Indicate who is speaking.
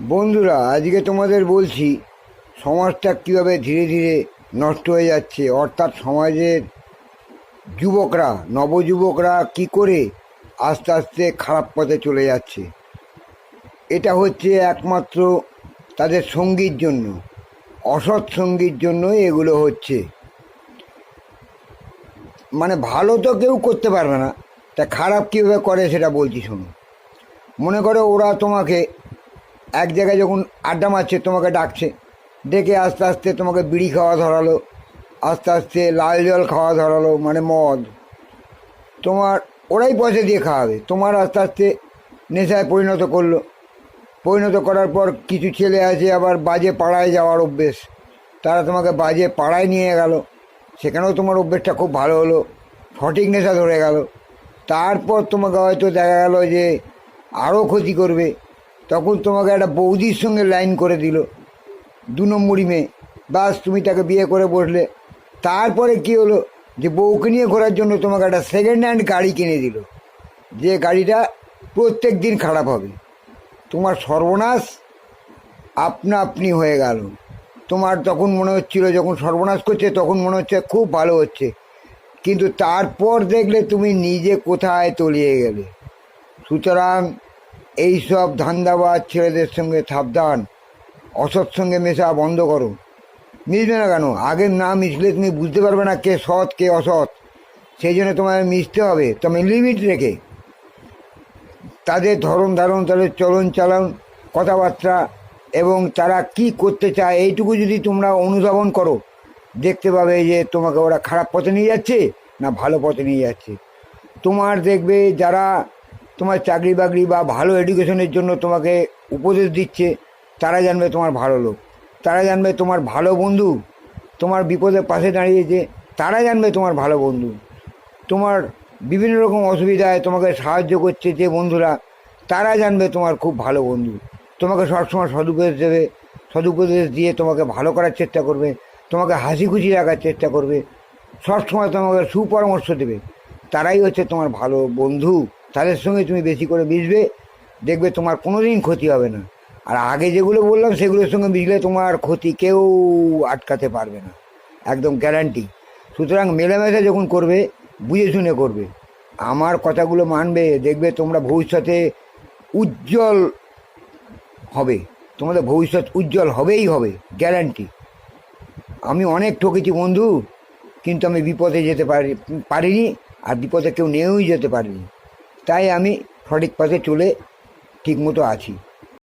Speaker 1: বন্ধুরা, আজকে তোমাদের বলছি, সমাজটা কীভাবে ধীরে ধীরে নষ্ট হয়ে যাচ্ছে? অর্থাৎ সমাজের যুবকরা, নবযুবকরা কি করে আস্তে আস্তে খারাপ পথে চলে যাচ্ছে? এটা হচ্ছে একমাত্র তাদের সঙ্গীর জন্য, অসৎ সঙ্গীর জন্যই এগুলো হচ্ছে। মানে ভালো তো কেউ করতে পারবে না, তা খারাপ কীভাবে করে সেটা বলছি শোনো। মনে করো ওরা তোমাকে এক জায়গায় যখন আড্ডা মারছে, তোমাকে ডাকছে, ডেকে আস্তে আস্তে তোমাকে বিড়ি খাওয়া ধরালো, আস্তে আস্তে লাল জল খাওয়া ধরালো মানে মদ। তোমার, ওরাই পয়সা দিয়ে খাওয়াবে। তোমার আস্তে আস্তে নেশায় পরিণত করল। পরিণত করার পর কিছু ছেলে আছে আবার বাজে পাড়ায় যাওয়ার অভ্যেস। তারা তোমাকে বাজে পাড়ায় নিয়ে গেল। সেখানেও তোমার অভ্যেসটা খুব ভালো হলো। সঠিক নেশা ধরে গেল। তারপর তোমাকে হয়তো দেখা গেল যে আরও ক্ষতি করবে। তখন তোমাকে একটা বৌদির সঙ্গে লাইন করে দিল। দু নম্বরই মেয়ে। বাস, তুমি তাকে বিয়ে করে বসলে। তারপরে কি হলো? যে বউকে নিয়ে ঘোরার জন্য তোমাকে একটা সেকেন্ড হ্যান্ড গাড়ি কিনে দিল। যে গাড়িটা প্রত্যেক দিন খারাপ হবে। তোমার সর্বনাশ আপনা আপনি হয়ে গেল। তোমার তখন মনে হচ্ছিল যখন সর্বনাশ করছে, তখন মনে হচ্ছে খুব ভালো হচ্ছে। কিন্তু তারপর দেখলে তুমি নিজে কোথায় তলিয়ে গেলে। সুতরাং এইসব ধান্দাবাজ ছেলেদের সঙ্গে সাবধান। অসৎ সঙ্গে মেশা বন্ধ করো। মিশবে না কেন? আগে না মিশলে তুমি বুঝতে পারবে না কে সৎ, কে অসৎ। সেই জন্য তোমায় মিশতে হবে। তবে লিমিট রেখে। তাদের ধরন ধারণ, তাদের চলন চালন, কথাবার্তা, এবং তারা কি করতে চায় এইটুকু যদি তোমরা অনুধাবন করো, দেখতে পাবে যে তোমাকে ওরা খারাপ পথে নিয়ে যাচ্ছে না ভালো পথে নিয়ে যাচ্ছে। তোমার দেখবে যারা তোমার চাকরি বাকরি বা ভালো এডুকেশনের জন্য তোমাকে উপদেশ দিচ্ছে, তারা জানবে তোমার ভালো লোক। তারা জানবে তোমার ভালো বন্ধু, তোমার বিপদের পাশে দাঁড়িয়েছে, তারা জানবে তোমার ভালো বন্ধু। তোমার বিভিন্ন রকম অসুবিধায় তোমাকে সাহায্য করছে যে বন্ধুরা, তারা জানবে তোমার খুব ভালো বন্ধু। তোমাকে সবসময় সদুপদেশ দেবে, সদুপদেশ দিয়ে তোমাকে ভালো করার চেষ্টা করবে, তোমাকে হাসি খুশি রাখার চেষ্টা করবে, সবসময় তোমাকে সুপরামর্শ দেবে। তারাই হচ্ছে তোমার ভালো বন্ধু। তাদের সঙ্গে তুমি বেশি করে মিশবে, দেখবে তোমার কোনো দিন ক্ষতি হবে না। আর আগে যেগুলো বললাম, সেগুলোর সঙ্গে মিশলে তোমার ক্ষতি কেউ আটকাতে পারবে না। একদম গ্যারান্টি সুতরাং মেলামেশা যখন করবে, বুঝে শুনে করবে। আমার কথাগুলো মানবে, দেখবে তোমরা ভবিষ্যতে উজ্জ্বল হবে। তোমাদের ভবিষ্যৎ উজ্জ্বল হবেই হবে গ্যারান্টি আমি অনেক ঠকেছি বন্ধু, কিন্তু আমি বিপদে যেতে পারি, পারিনি, আর বিপদে কেউ নিয়েও যেতে পারিনি। তাই আমি সঠিক পথে চলে ঠিকমতো আছি।